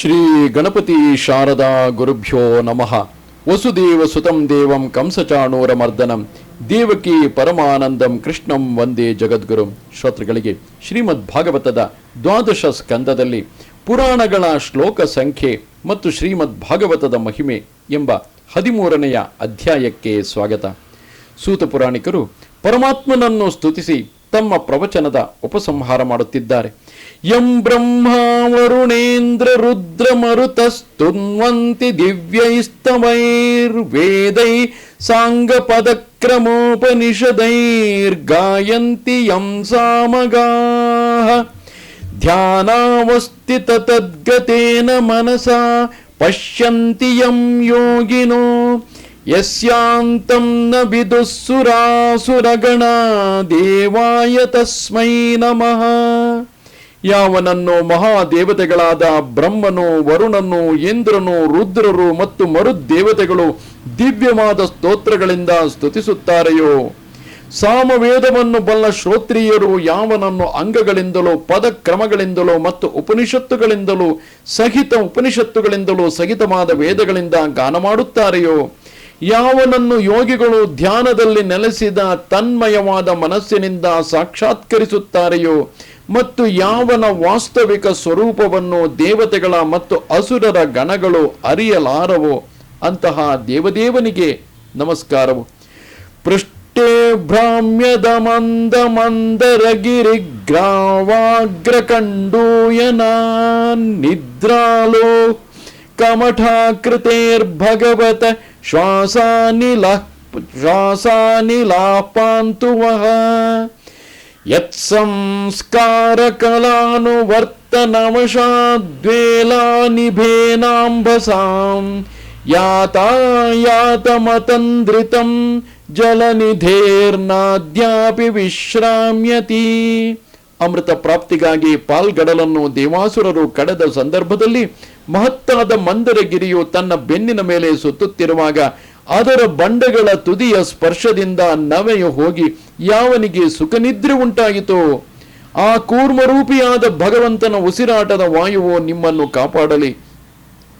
ಶ್ರೀ ಗಣಪತಿ ಶಾರದಾ ಗುರುಭ್ಯೋ ನಮಃ. ವಸುದೇವ ಸುತಂ ದೇವಂ ಕಂಸಚಾಣೂರ ಮರ್ದನಂ. ದೇವಕಿ ಪರಮಾನಂದಂ ಕೃಷ್ಣಂ ವಂದೇ ಜಗದ್ಗುರು. ಶ್ರೋತೃಗಳಿಗೆ ಶ್ರೀಮದ್ ಭಾಗವತದ ದ್ವಾದಶ ಸ್ಕಂದದಲ್ಲಿ ಪುರಾಣಗಳ ಶ್ಲೋಕ ಸಂಖ್ಯೆ ಮತ್ತು ಶ್ರೀಮದ್ ಭಾಗವತದ ಮಹಿಮೆ ಎಂಬ ಹದಿಮೂರನೆಯ ಅಧ್ಯಾಯಕ್ಕೆ ಸ್ವಾಗತ. ಸೂತ ಪುರಾಣಿಕರು ಪರಮಾತ್ಮನನ್ನು ಸ್ತುತಿಸಿ ತಮ್ಮ ಪ್ರವಚನದ ಉಪಸಂಹಾರ ಮಾಡುತ್ತಿದ್ದಾರೆ. ಯಂ ಬ್ರಹ್ಮ ವರುಣೇಂದ್ರ ರುದ್ರ ಮರುತಸ್ತುನ್ವಂತಿ ದಿವ್ಯೈಸ್ತವೈರ್ವೇದೈ ಸಾಂಗ ಪದಕ್ರಮೋಪನಿಷದೈರ್ಗಾಯಂತಿ ಯಂ ಸಾಮಗಾಃ ಧ್ಯಾನಾವಸ್ಥಿತ ತದ್ಗತೇನ ಮನಸಾ ಪಶ್ಯಂತಿ ಯಂ ಯೋಗಿನೋ. ಯಸ್ಯಾಂತಂ ನ ವಿದುಸ್ಸುರಾಸುರಗಣ ದೇವಾಯ ತಸ್ಮೈ ನಮಃ. ಯಾವನನ್ನು ಮಹಾದೇವತೆಗಳಾದ ಬ್ರಹ್ಮನು ವರುಣನು ಇಂದ್ರನು ರುದ್ರರು ಮತ್ತು ಮರುದೇವತೆಗಳು ದಿವ್ಯವಾದ ಸ್ತೋತ್ರಗಳಿಂದ ಸ್ತುತಿಸುತ್ತಾರೆಯೋ. ಸಾಮವೇದವನ್ನು ಬಲ್ಲ ಶ್ರೋತ್ರಿಯರು ಯಾವನನ್ನು ಅಂಗಗಳಿಂದಲೋ ಪದಕ್ರಮಗಳಿಂದಲೋ ಮತ್ತು ಉಪನಿಷತ್ತುಗಳಿಂದಲೂ ಸಹಿತ ಉಪನಿಷತ್ತುಗಳಿಂದಲೂ ಸಹಿತವಾದ ವೇದಗಳಿಂದ ಗಾನ ಮಾಡುತ್ತಾರೆಯೋ. ಯಾವನನ್ನು ಯೋಗಿಗಳು ಧ್ಯಾನದಲ್ಲಿ ನೆಲೆಸಿದ ತನ್ಮಯವಾದ ಮನಸ್ಸಿನಿಂದ ಸಾಕ್ಷಾತ್ಕರಿಸುತ್ತಾರೆಯೋ ಮತ್ತು ಯಾವನ ವಾಸ್ತವಿಕ ಸ್ವರೂಪವನ್ನು ದೇವತೆಗಳ ಮತ್ತು ಅಸುರರ ಗಣಗಳು ಅರಿಯಲಾರವೋ ಅಂತಹ ದೇವದೇವನಿಗೆ ನಮಸ್ಕಾರವು. ಪೃಷ್ಠೇ ಭ್ರಾಮ್ಯದ ಮಂದ ಮಂದರಗಿರಿ ಗ್ರಾವಾಗ್ರ ಕಂಡೂಯನ ನಿದ್ರಾಲೋ ಕಮಠಾಕೃತೇರ್ಭಗವತ శ్వాసానిల శ్వాసానిలాపాంతు వహ యత్సంస్కారకళానువర్తనవశాద్వేలానిభేనాంబసాం యాతాయాతమతంద్రితం జలనిధేర్నాద్యాపి విశ్రామ్యతి. ಅಮೃತ ಪ್ರಾಪ್ತಿಗಾಗಿ ಪಾಲ್ಗಡಲನ್ನು ದೇವಾಸುರರು ಕಡೆದ ಸಂದರ್ಭದಲ್ಲಿ ಮಹತ್ತಾದ ಮಂದರಗಿರಿಯು ತನ್ನ ಬೆನ್ನಿನ ಮೇಲೆ ಸುತ್ತುತ್ತಿರುವಾಗ ಅದರ ಬಂಡೆಗಳ ತುದಿಯ ಸ್ಪರ್ಶದಿಂದ ನವೆಯು ಹೋಗಿ ಯಾವನಿಗೆ ಸುಖನಿದ್ರೆ ಉಂಟಾಯಿತು. ಆ ಕೂರ್ಮರೂಪಿಯಾದ ಭಗವಂತನ ಉಸಿರಾಟದ ವಾಯುವು ನಿಮ್ಮನ್ನು ಕಾಪಾಡಲಿ.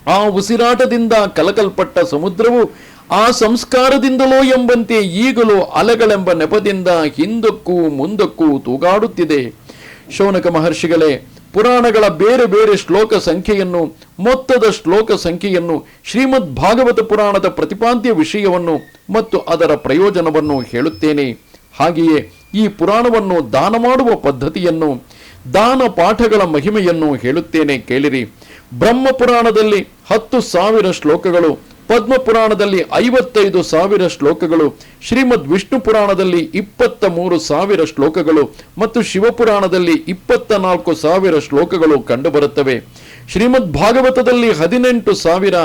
ಆ ಉಸಿರಾಟದಿಂದ ಕಲಕಲ್ಪಟ್ಟ ಸಮುದ್ರವು ಆ ಸಂಸ್ಕಾರದಿಂದಲೋ ಎಂಬಂತೆ ಈಗಲೂ ಅಲೆಗಳೆಂಬ ನೆಪದಿಂದ ಹಿಂದಕ್ಕೂ ಮುಂದಕ್ಕೂ ತೂಗಾಡುತ್ತಿದೆ. ಶೌನಕ ಮಹರ್ಷಿಗಳೇ, ಪುರಾಣಗಳ ಬೇರೆ ಬೇರೆ ಶ್ಲೋಕ ಸಂಖ್ಯೆಯನ್ನು, ಮೊತ್ತದ ಶ್ಲೋಕ ಸಂಖ್ಯೆಯನ್ನು, ಶ್ರೀಮದ್ ಭಾಗವತ ಪುರಾಣದ ಪ್ರತಿಪಾದ್ಯ ವಿಷಯವನ್ನು ಮತ್ತು ಅದರ ಪ್ರಯೋಜನವನ್ನು ಹೇಳುತ್ತೇನೆ. ಹಾಗೆಯೇ ಈ ಪುರಾಣವನ್ನು ದಾನ ಮಾಡುವ ಪದ್ಧತಿಯನ್ನು, ದಾನ ಪಾಠಗಳ ಮಹಿಮೆಯನ್ನು ಹೇಳುತ್ತೇನೆ ಕೇಳಿರಿ. ಬ್ರಹ್ಮ ಪುರಾಣದಲ್ಲಿ ಹತ್ತು ಸಾವಿರ ಶ್ಲೋಕಗಳು ಪದ್ಮ ಪುರಾಣದಲ್ಲಿ ಐವತ್ತೈದು ಸಾವಿರ ಶ್ಲೋಕಗಳು, ಶ್ರೀಮದ್ ವಿಷ್ಣು ಪುರಾಣದಲ್ಲಿ ಇಪ್ಪತ್ತ ಮೂರು ಸಾವಿರ ಶ್ಲೋಕಗಳು ಮತ್ತು ಶಿವಪುರಾಣದಲ್ಲಿ ಇಪ್ಪತ್ತ ನಾಲ್ಕು ಸಾವಿರ ಶ್ಲೋಕಗಳು ಕಂಡುಬರುತ್ತವೆ. ಶ್ರೀಮದ್ ಭಾಗವತದಲ್ಲಿ ಹದಿನೆಂಟು ಸಾವಿರ,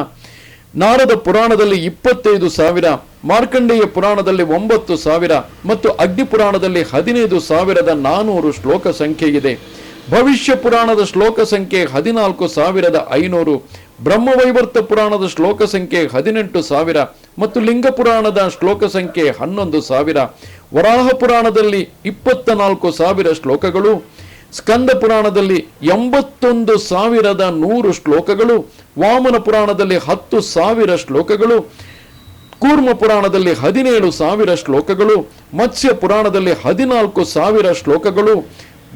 ನಾರದ ಪುರಾಣದಲ್ಲಿ ಇಪ್ಪತ್ತೈದು ಸಾವಿರ, ಮಾರ್ಕಂಡೇಯ ಪುರಾಣದಲ್ಲಿ ಒಂಬತ್ತು ಸಾವಿರ ಮತ್ತು ಅಗ್ನಿ ಪುರಾಣದಲ್ಲಿ ಹದಿನೈದು ಸಾವಿರದ ನಾನೂರು ಶ್ಲೋಕ ಸಂಖ್ಯೆ ಇದೆ ಭವಿಷ್ಯ ಪುರಾಣದ ಶ್ಲೋಕ ಸಂಖ್ಯೆ ಹದಿನಾಲ್ಕು ಸಾವಿರದ ಐನೂರು, ಬ್ರಹ್ಮವೈವರ್ತ ಪುರಾಣದ ಶ್ಲೋಕ ಸಂಖ್ಯೆ ಹದಿನೆಂಟು ಸಾವಿರ ಮತ್ತು ಲಿಂಗ ಪುರಾಣದ ಶ್ಲೋಕ ಸಂಖ್ಯೆ ಹನ್ನೊಂದು ಸಾವಿರ, ವರಾಹ ಪುರಾಣದಲ್ಲಿ ಇಪ್ಪತ್ತ ನಾಲ್ಕು ಸಾವಿರ ಶ್ಲೋಕಗಳು, ಸ್ಕಂದ ಪುರಾಣದಲ್ಲಿ ಎಂಬತ್ತೊಂದು ಸಾವಿರದ ನೂರು ಶ್ಲೋಕಗಳು, ವಾಮನ ಪುರಾಣದಲ್ಲಿ ಹತ್ತು ಸಾವಿರ ಶ್ಲೋಕಗಳು, ಕೂರ್ಮ ಪುರಾಣದಲ್ಲಿ ಹದಿನೇಳು ಸಾವಿರ ಶ್ಲೋಕಗಳು, ಮತ್ಸ್ಯ ಪುರಾಣದಲ್ಲಿ ಹದಿನಾಲ್ಕು ಸಾವಿರ ಶ್ಲೋಕಗಳು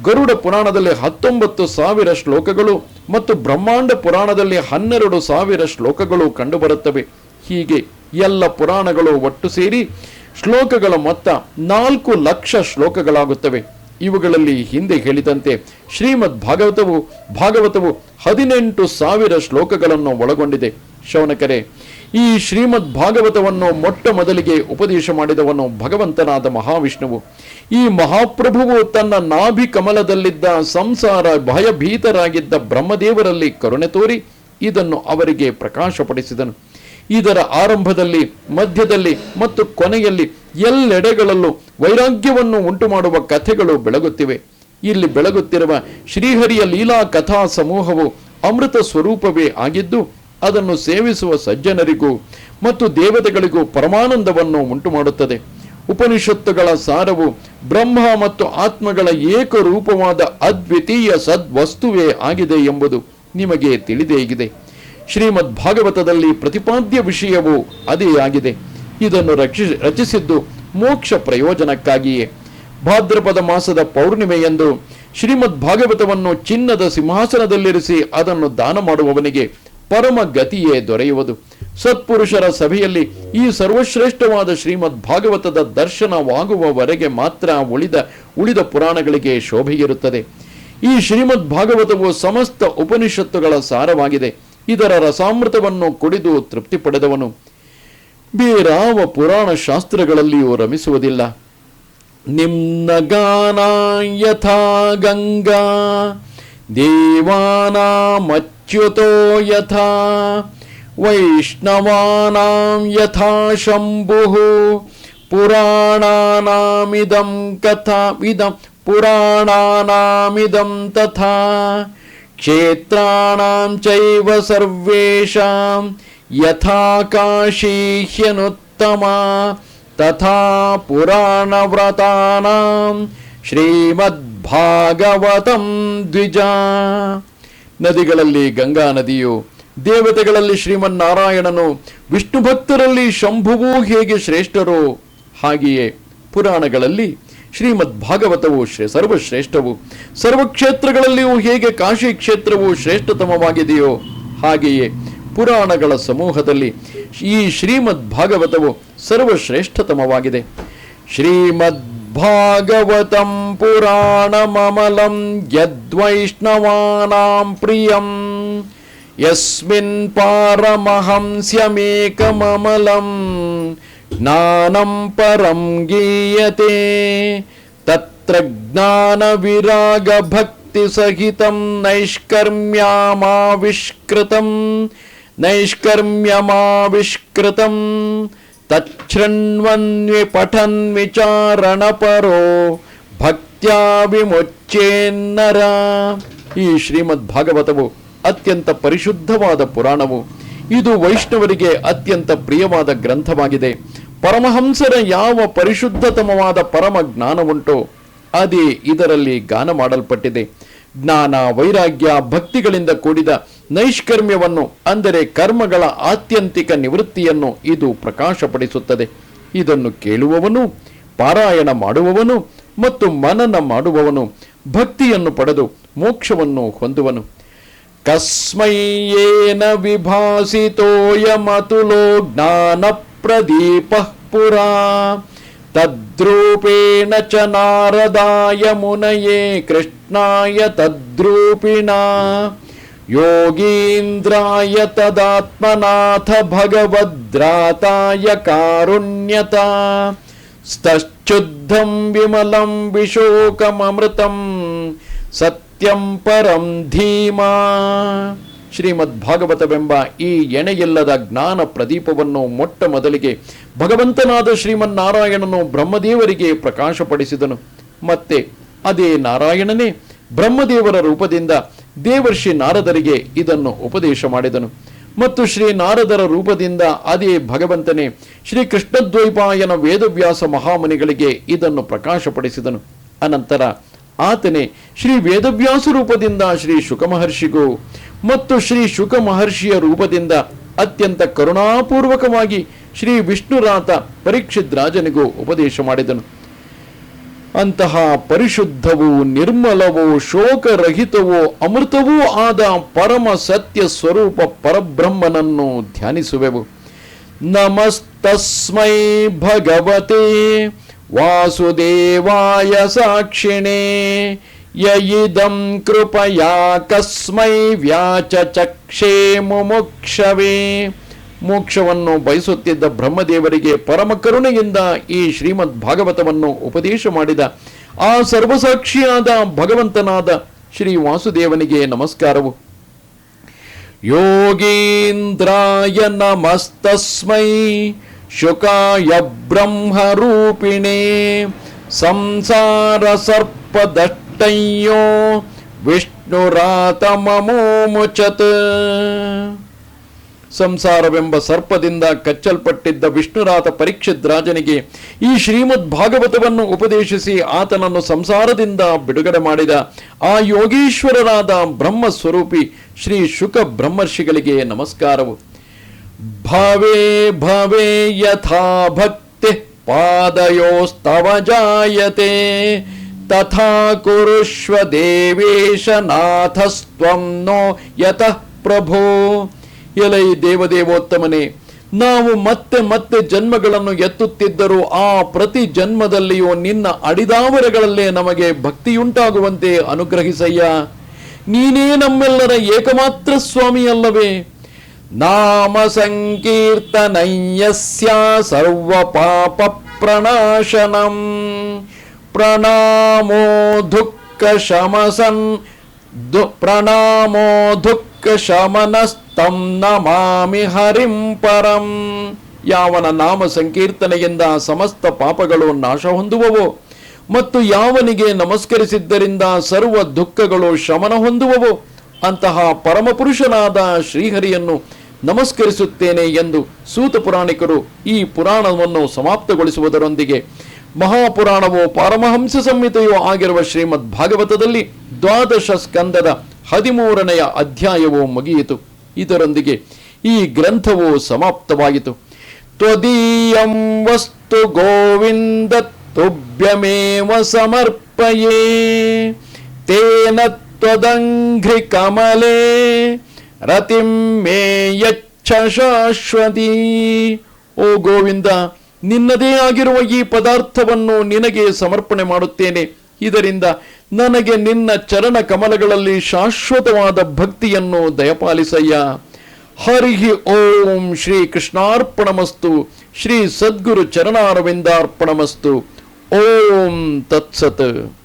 ಗರುಡ ಪುರಾಣದಲ್ಲಿ ಹತ್ತೊಂಬತ್ತು ಸಾವಿರ ಶ್ಲೋಕಗಳು ಮತ್ತು ಬ್ರಹ್ಮಾಂಡ ಪುರಾಣದಲ್ಲಿ ಹನ್ನೆರಡು ಸಾವಿರ ಶ್ಲೋಕಗಳು ಕಂಡುಬರುತ್ತವೆ. ಹೀಗೆ ಎಲ್ಲ ಪುರಾಣಗಳು ಒಟ್ಟು ಸೇರಿ ಶ್ಲೋಕಗಳ ಮೊತ್ತ ನಾಲ್ಕು ಲಕ್ಷ ಶ್ಲೋಕಗಳಾಗುತ್ತವೆ. ಇವುಗಳಲ್ಲಿ ಹಿಂದೆ ಹೇಳಿದಂತೆ ಶ್ರೀಮದ್ ಭಾಗವತವು ಭಾಗವತವು ಹದಿನೆಂಟು ಸಾವಿರ ಶ್ಲೋಕಗಳನ್ನು ಒಳಗೊಂಡಿದೆ. ಶೌನಕರೇ ಈ ಶ್ರೀಮದ್ ಭಾಗವತವನ್ನು ಮೊಟ್ಟ ಮೊದಲಿಗೆ ಉಪದೇಶ ಮಾಡಿದವನು ಭಗವಂತನಾದ ಮಹಾವಿಷ್ಣುವು. ಈ ಮಹಾಪ್ರಭುವು ತನ್ನ ನಾಭಿ ಕಮಲದಲ್ಲಿದ್ದ ಸಂಸಾರ ಭಯಭೀತರಾಗಿದ್ದ ಬ್ರಹ್ಮದೇವರಲ್ಲಿ ಕರುಣೆ ತೋರಿ ಇದನ್ನು ಅವರಿಗೆ ಪ್ರಕಾಶಪಡಿಸಿದನು. ಇದರ ಆರಂಭದಲ್ಲಿ, ಮಧ್ಯದಲ್ಲಿ ಮತ್ತು ಕೊನೆಯಲ್ಲಿ ಎಲ್ಲೆಡೆಗಳಲ್ಲೂ ವೈರಾಗ್ಯವನ್ನು ಉಂಟು ಮಾಡುವ ಕಥೆಗಳು ಬೆಳಗುತ್ತಿವೆ. ಇಲ್ಲಿ ಬೆಳಗುತ್ತಿರುವ ಶ್ರೀಹರಿಯ ಲೀಲಾ ಕಥಾ ಸಮೂಹವು ಅಮೃತ ಸ್ವರೂಪವೇ ಆಗಿದ್ದು ಅದನ್ನು ಸೇವಿಸುವ ಸಜ್ಜನರಿಗೂ ಮತ್ತು ದೇವತೆಗಳಿಗೂ ಪರಮಾನಂದವನ್ನು ಉಂಟು ಮಾಡುತ್ತದೆ ಉಪನಿಷತ್ತುಗಳ ಸಾರವು ಬ್ರಹ್ಮ ಮತ್ತು ಆತ್ಮಗಳ ಏಕರೂಪವಾದ ಅದ್ವಿತೀಯ ಸದ್ವಸ್ತುವೇ ಆಗಿದೆ ಎಂಬುದು ನಿಮಗೆ ತಿಳಿದೇ ಶ್ರೀಮದ್ ಭಾಗವತದಲ್ಲಿ ಪ್ರತಿಪಾದ್ಯ ವಿಷಯವು ಅದೇ ಆಗಿದೆ. ಇದನ್ನು ರಕ್ಷಿ, ರಚಿಸಿದ್ದು ಮೋಕ್ಷ ಪ್ರಯೋಜನಕ್ಕಾಗಿಯೇ. ಭಾದ್ರಪದ ಮಾಸದ ಪೌರ್ಣಿಮೆಯಂದು ಶ್ರೀಮದ್ ಭಾಗವತವನ್ನು ಚಿನ್ನದ ಸಿಂಹಾಸನದಲ್ಲಿರಿಸಿ ಅದನ್ನು ದಾನ ಮಾಡುವವನಿಗೆ ಪರಮ ಗತಿಯೇ ದೊರೆಯುವುದು. ಸತ್ಪುರುಷರ ಸಭೆಯಲ್ಲಿ ಈ ಸರ್ವಶ್ರೇಷ್ಠವಾದ ಶ್ರೀಮದ್ ಭಾಗವತದ ದರ್ಶನವಾಗುವವರೆಗೆ ಮಾತ್ರ ಉಳಿದ ಉಳಿದ ಪುರಾಣಗಳಿಗೆ ಶೋಭೆಯಿರುತ್ತದೆ ಈ ಶ್ರೀಮದ್ ಭಾಗವತವು ಸಮಸ್ತ ಉಪನಿಷತ್ತುಗಳ ಸಾರವಾಗಿದೆ. ಇದರ ರಸಾಮೃತವನ್ನು ಕುಡಿದು ತೃಪ್ತಿ ಪಡೆದವನು. ಬೇರಾವ ಪುರಾಣ ಶಾಸ್ತ್ರಗಳಲ್ಲಿಯೂ ರಮಿಸುವುದಿಲ್ಲ. ಗಾನಾ ಯಥಾ ಗಂಗಾ देवानामच्युतो यथा, वैष्णवानां यथा शम्भुः, पुराणानामिदं कथामिदं पुराणानामिदं तथा, क्षेत्राणां चैव सर्वेषां यथा काशी ह्यनुत्तमा, तथा पुराणव्रतानां श्रीमद् ಶ್ರೀಮದ್ಭಾಗವತಂ ದ್ವಿಜ. ನದಿಗಳಲ್ಲಿ ಗಂಗಾ ನದಿಯು, ದೇವತೆಗಳಲ್ಲಿ ಶ್ರೀಮನ್ನಾರಾಯಣನು, ವಿಷ್ಣು ಭಕ್ತರಲ್ಲಿ ಶಂಭುವೂ ಹೇಗೆ ಶ್ರೇಷ್ಠರೋ? ಹಾಗೆಯೇ ಪುರಾಣಗಳಲ್ಲಿ ಶ್ರೀಮದ್ ಭಾಗವತವು ಶ್ರೇ, ಸರ್ವಶ್ರೇಷ್ಠವು, ಸರ್ವಕ್ಷೇತ್ರಗಳಲ್ಲಿಯೂ ಹೇಗೆ ಕಾಶಿ ಕ್ಷೇತ್ರವು ಶ್ರೇಷ್ಠತಮವಾಗಿದೆಯೋ ಹಾಗೆಯೇ ಪುರಾಣಗಳ ಸಮೂಹದಲ್ಲಿ ಈ ಶ್ರೀಮದ್ ಭಾಗವತವು ಸರ್ವಶ್ರೇಷ್ಠತಮವಾಗಿದೆ. ಶ್ರೀಮದ್ भागवतं पुराणममलं यद्वैष्णवानां प्रियम्। यस्मिन् पारमहंस्यमेकममलं ज्ञानं परं गीयते। तत्र ज्ञानविरागभक्तिसहितं नैष्कर्म्यामाविष्कृतं। नैष्कर्म्यमाविष्कृतम् ಪಠನ್ ವಿಚಾರಣಪರೋ ಭಕ್ತ್ಯಾ ವಿಮುಚ್ಚೇನ್ನರ ಈ ಶ್ರೀಮದ್ ಭಾಗವತವು ಅತ್ಯಂತ ಪರಿಶುದ್ಧವಾದ ಪುರಾಣವು. ಇದು ವೈಷ್ಣವರಿಗೆ ಅತ್ಯಂತ ಪ್ರಿಯವಾದ ಗ್ರಂಥವಾಗಿದೆ. ಪರಮಹಂಸರ ಯಾವ ಪರಿಶುದ್ಧತಮವಾದ ಪರಮ ಜ್ಞಾನವುಂಟೋ ಅದೇ ಇದರಲ್ಲಿ ಗಾನ ಮಾಡಲ್ಪಟ್ಟಿದೆ. ಜ್ಞಾನ, ವೈರಾಗ್ಯ, ಭಕ್ತಿಗಳಿಂದ ಕೂಡಿದ ನೈಷ್ಕರ್ಮ್ಯವನ್ನು, ಅಂದರೆ ಕರ್ಮಗಳ ಆತ್ಯಂತಿಕ ನಿವೃತ್ತಿಯನ್ನು ಇದು ಪ್ರಕಾಶಪಡಿಸುತ್ತದೆ. ಇದನ್ನು ಕೇಳುವವನು, ಪಾರಾಯಣ ಮಾಡುವವನು ಮತ್ತು ಮನನ ಮಾಡುವವನು ಭಕ್ತಿಯನ್ನು ಪಡೆದು ಮೋಕ್ಷವನ್ನು ಹೊಂದುವನು. ಕಸ್ಮೈಯೇನ ವಿಭಾಸಿತೋಯಮತುಲೋ ಜ್ಞಾನ ಪ್ರದೀಪ ಪುರಾ. తద్రూపేణ చ నారదాయ మునయే కృష్ణాయ తద్రూపిణా योगीन्द्राय तदात्मनाथ भगवद्राताय कारुण्यता स्तश्चुद्धं विमलं विशोकममृतं सत्यं परं धीमा ಶ್ರೀಮದ್ ಭಾಗವತವೆಂಬ ಈ ಎಣೆಯಿಲ್ಲದ ಜ್ಞಾನ ಪ್ರದೀಪವನ್ನು ಮೊಟ್ಟ ಮೊದಲಿಗೆ ಭಗವಂತನಾದ ಶ್ರೀಮನ್ನಾರಾಯಣನು ಬ್ರಹ್ಮದೇವರಿಗೆ ಪ್ರಕಾಶಪಡಿಸಿದನು. ಮತ್ತೆ ಅದೇ ನಾರಾಯಣನೇ ಬ್ರಹ್ಮದೇವರ ರೂಪದಿಂದ ದೇವರ್ಷಿ ನಾರದರಿಗೆ ಇದನ್ನು ಉಪದೇಶ ಮಾಡಿದನು. ಮತ್ತು ಶ್ರೀ ನಾರದರ ರೂಪದಿಂದ ಅದೇ ಭಗವಂತನೇ ಶ್ರೀ ಕೃಷ್ಣದ್ವೈಪಾಯನ ವೇದವ್ಯಾಸ ಮಹಾಮುನಿಗಳಿಗೆ ಇದನ್ನು ಪ್ರಕಾಶಪಡಿಸಿದನು. ಅನಂತರ ಆತನೇ ಶ್ರೀ ವೇದವ್ಯಾಸ ರೂಪದಿಂದ ಶ್ರೀ ಶುಕ ಮಹರ್ಷಿಗೂ ಮತ್ತು ಶ್ರೀ ಶುಕ ಮಹರ್ಷಿಯ ರೂಪದಿಂದ ಅತ್ಯಂತ ಕರುಣಾಪೂರ್ವಕವಾಗಿ ಶ್ರೀ ವಿಷ್ಣುರಾತ ಪರೀಕ್ಷಿತ್ ರಾಜನಿಗೂ ಉಪದೇಶ ಮಾಡಿದನು. ಅಂತಹ ಪರಿಶುದ್ಧವೂ ನಿರ್ಮಲವೋ ಶೋಕರಹಿತವೋ ಅಮೃತವೂ ಆದ ಪರಮ ಸತ್ಯ ಸ್ವರೂಪ ಪರಬ್ರಹ್ಮನನ್ನು ಧ್ಯಾನಿಸುವೆವು. ನಮಸ್ತಸ್ಮೈ ಭಗವತೆ ವಾಸುದೇವಾಯ ಸಾಕ್ಷಿಣೇ ಯಯಿದಂ ಕೃಪಯಾ ಕಸ್ಮೈ ವ್ಯಾಚಚಕ್ಷೇ ಮುಮುಕ್ಷವೇ ಮೋಕ್ಷವನ್ನು ಬಯಸುತ್ತಿದ್ದ ಬ್ರಹ್ಮದೇವರಿಗೆ ಪರಮ ಕರುಣೆಯಿಂದ ಈ ಶ್ರೀಮದ್ ಭಾಗವತವನ್ನು ಉಪದೇಶ ಮಾಡಿದ ಆ ಸರ್ವಸಾಕ್ಷಿಯಾದ ಭಗವಂತನಾದ ಶ್ರೀ ವಾಸುದೇವನಿಗೆ ನಮಸ್ಕಾರವು. ಯೋಗೀಂದ್ರಾಯ ನಮಸ್ತಸ್ಮೈ ಶುಕಾಯ ಬ್ರಹ್ಮರೂಪಿಣೇ ಸಂಸಾರ ಸರ್ಪದಟ್ಟಯ್ಯೋ ವಿಷ್ಣುರಾತಮಮೋಮುಚತ್ ಸಂಸಾರವೆಂಬ ಸರ್ಪದಿಂದ ಕಚ್ಚಲ್ಪಟ್ಟಿದ್ದ ವಿಷ್ಣುರಾತ ಪರೀಕ್ಷಿತ್ ರಾಜನಿಗೆ ಈ ಶ್ರೀಮದ್ ಭಾಗವತವನ್ನು ಉಪದೇಶಿಸಿ ಆತನನ್ನು ಸಂಸಾರದಿಂದ ಬಿಡುಗಡೆ ಮಾಡಿದ ಆ ಯೋಗೀಶ್ವರರಾದ ಬ್ರಹ್ಮ ಸ್ವರೂಪಿ ಶ್ರೀ ಶುಕ ಬ್ರಹ್ಮರ್ಷಿಗಳಿಗೆ ನಮಸ್ಕಾರವು. ಭಾವೇ, ಭವೇ ಯಥಾ ಭಕ್ತಿ ಪಾದಯೋಸ್ತವ ಜಾಯತೆ ತಥಾ ದೇವೇಶ ನಾಥಸ್ತ್ವಂ ನೋ ಯತಃ ಪ್ರಭೋ ಎಲೈ ದೇವದೇವೋತ್ತಮನೇ, ನಾವು ಮತ್ತೆ ಮತ್ತೆ ಜನ್ಮಗಳನ್ನು ಎತ್ತುತ್ತಿದ್ದರೂ ಆ ಪ್ರತಿ ಜನ್ಮದಲ್ಲಿಯೂ ನಿನ್ನ ಅಡಿದಾವರಗಳಲ್ಲೇ ನಮಗೆ ಭಕ್ತಿಯುಂಟಾಗುವಂತೆ ಅನುಗ್ರಹಿಸಯ್ಯ. ನೀನೇ ನಮ್ಮೆಲ್ಲರ ಏಕಮಾತ್ರ ಸ್ವಾಮಿಯಲ್ಲವೇ. ನಾಮ ಸಂಕೀರ್ತನಯ್ಯಸ್ಯ ಸರ್ವ ಪಾಪ ಪ್ರಣಾಶನಂ. ಪ್ರಣಾಮೋ ದುಃಖ ಶಮಸನ್ ದು ಪ್ರಣಾಮೋ ದುಃಖ ಶಮನಸ್ತಂ ನಮಾಮಿ ಹರಿಂ ಪರಂ. ಯಾವನ ನಾಮ ಸಂಕೀರ್ತನೆಯಿಂದ ಸಮಸ್ತ ಪಾಪಗಳು ನಾಶ ಹೊಂದುವವು ಮತ್ತು ಯಾವನಿಗೆ ನಮಸ್ಕರಿಸಿದ್ದರಿಂದ ಸರ್ವ ದುಃಖಗಳು ಶಮನ ಹೊಂದುವವು ಅಂತಹ ಪರಮಪುರುಷನಾದ ಶ್ರೀಹರಿಯನ್ನು ನಮಸ್ಕರಿಸುತ್ತೇನೆ ಎಂದು ಸೂತ ಪುರಾಣಿಕರು ಈ ಪುರಾಣವನ್ನು ಸಮಾಪ್ತಗೊಳಿಸುವುದರೊಂದಿಗೆ ಮಹಾಪುರಾಣವು ಪಾರಮಹಂಸ ಸಂಹಿತೆಯೂ ಆಗಿರುವ ಶ್ರೀಮದ್ ಭಾಗವತದಲ್ಲಿ ದ್ವಾದಶ ಸ್ಕಂದದ ಹದಿಮೂರನೆಯ ಅಧ್ಯಾಯವು ಮುಗಿಯಿತು. ಇದರೊಂದಿಗೆ ಈ ಗ್ರಂಥವು ಸಮಾಪ್ತವಾಯಿತು. ತ್ವದೀಯಂ ವಸ್ತು ಗೋವಿಂದ ತುಭ್ಯಮೇವ ಸಮರ್ಪಯೇ, ತೇನ ತ್ವದಂಘ್ರಿ ಕಮಲೇ, ರತಿಂ ಯಚ್ಛ ಶಾಶ್ವತೀ. ಓ ಗೋವಿಂದ ನಿನ್ನದೇ ಆಗಿರುವ ಈ ಪದಾರ್ಥವನ್ನು ನಿನಗೆ ಸಮರ್ಪಣೆ ಮಾಡುತ್ತೇನೆ. ಇದರಿಂದ ನನಗೆ ನಿನ್ನ ಚರಣ ಕಮಲಗಳಲ್ಲಿ ಶಾಶ್ವತವಾದ ಭಕ್ತಿಯನ್ನು ದಯಪಾಲಿಸಯ್ಯ. ಹರಿಹಿ ಓಂ ಶ್ರೀ ಕೃಷ್ಣಾರ್ಪಣಮಸ್ತು. ಶ್ರೀ ಸದ್ಗುರು ಚರಣಾರವಿಂದಾರ್ಪಣಮಸ್ತು. ಓಂ ತತ್ಸತ್.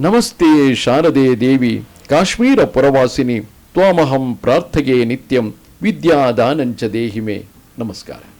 ನಮಸ್ತೆ ಶಾರದೆ ದೇವಿ, ಕಾಶ್ಮೀರ ಪುರವಾಸಿನಿ. ತ್ವಾಮಹಂ ಪ್ರಾರ್ಥಗೆ ನಿತ್ಯಂ. ವಿದ್ಯಾದಾನಂಚ ದೇಹಿಮೆ. ನಮಸ್ಕಾರ.